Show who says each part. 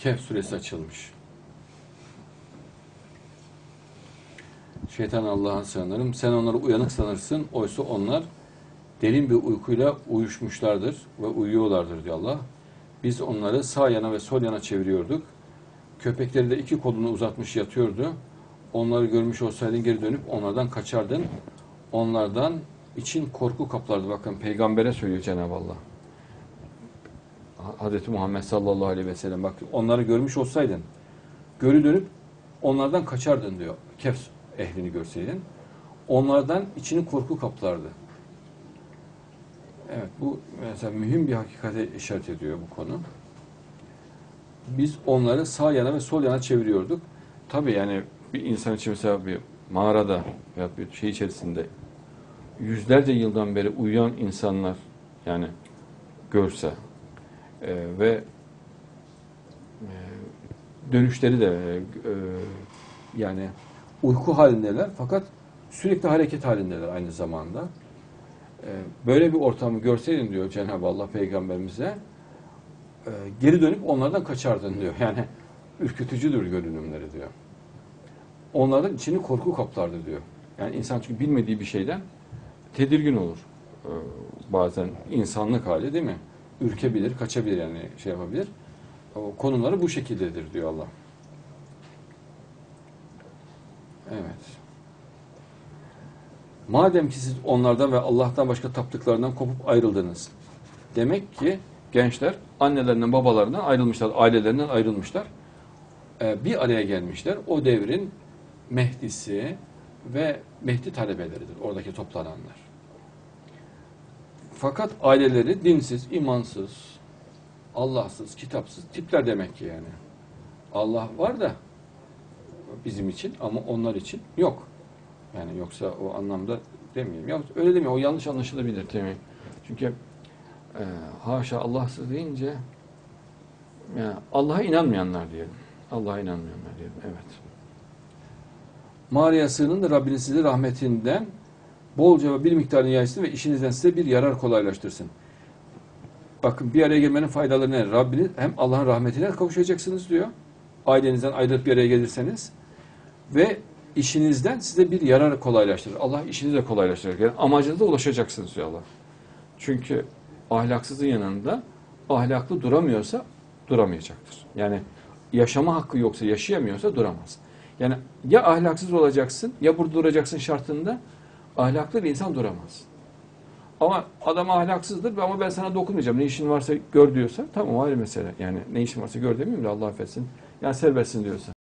Speaker 1: Kehf suresi açılmış. Şeytan Allah'a sığınırım. Sen onları uyanık sanırsın. Oysa onlar derin bir uykuyla uyuşmuşlardır ve uyuyorlardır diyor Allah. Biz onları sağ yana ve sol yana çeviriyorduk. Köpekleri de iki kolunu uzatmış yatıyordu. Onları görmüş olsaydın geri dönüp onlardan kaçardın. Onlardan için korku kaplardı. Bakın peygambere söylüyor Cenab-ı Allah. Hazreti Muhammed sallallahu aleyhi ve sellem bak onları görmüş olsaydın geri dönüp onlardan kaçardın diyor. Kehf ehlini görseydin. Onlardan içini korku kaplardı. Evet bu mesela mühim bir hakikate işaret ediyor bu konu. Biz onları sağ yana ve sol yana çeviriyorduk. Tabii yani bir insan için mesela bir mağarada veya bir şey içerisinde yüzlerce yıldan beri uyuyan insanlar yani görse e, ve e, dönüşleri de e, e, yani uyku halindeler fakat sürekli hareket halindeler aynı zamanda. E, böyle bir ortamı görseydin diyor Cenab-ı Allah peygamberimize e, geri dönüp onlardan kaçardın diyor. Yani ürkütücüdür görünümleri diyor. Onlardan içini korku kaplardı diyor. Yani insan çünkü bilmediği bir şeyden tedirgin olur. E, bazen insanlık hali değil mi? Ürkebilir, kaçabilir yani şey yapabilir. O konuları bu şekildedir diyor Allah. Evet. Madem ki siz onlardan ve Allah'tan başka taptıklarından kopup ayrıldınız. Demek ki gençler annelerinden babalarından ayrılmışlar, ailelerinden ayrılmışlar. Ee, bir araya gelmişler. O devrin Mehdisi ve Mehdi talebeleridir oradaki toplananlar. Fakat aileleri dinsiz, imansız, Allahsız, kitapsız tipler demek ki yani. Allah var da bizim için ama onlar için yok. Yani yoksa o anlamda demeyeyim. Ya öyle demiyor. O yanlış anlaşılabilir demeyeyim. Çünkü e, haşa Allahsız deyince yani Allah'a inanmayanlar diyelim. Allah'a inanmayanlar diyelim. Evet. Mağaraya sığının da Rabbiniz sizi rahmetinden bolca ve bir miktarını yaysın ve işinizden size bir yarar kolaylaştırsın. Bakın bir araya gelmenin faydaları ne? Rabbiniz hem Allah'ın rahmetine kavuşacaksınız diyor. Ailenizden ayrılıp bir araya gelirseniz ve işinizden size bir yarar kolaylaştırır. Allah işinizi de kolaylaştırır. Yani amacınıza ulaşacaksınız diyor Allah. Çünkü ahlaksızın yanında ahlaklı duramıyorsa duramayacaktır. Yani yaşama hakkı yoksa yaşayamıyorsa duramaz. Yani ya ahlaksız olacaksın ya burada duracaksın şartında ahlaklı bir insan duramaz. Ama adam ahlaksızdır ama ben sana dokunmayacağım. Ne işin varsa gör diyorsa tamam ayrı mesele. Yani ne işin varsa gör demeyeyim de Allah affetsin. Yani serbestsin diyorsa.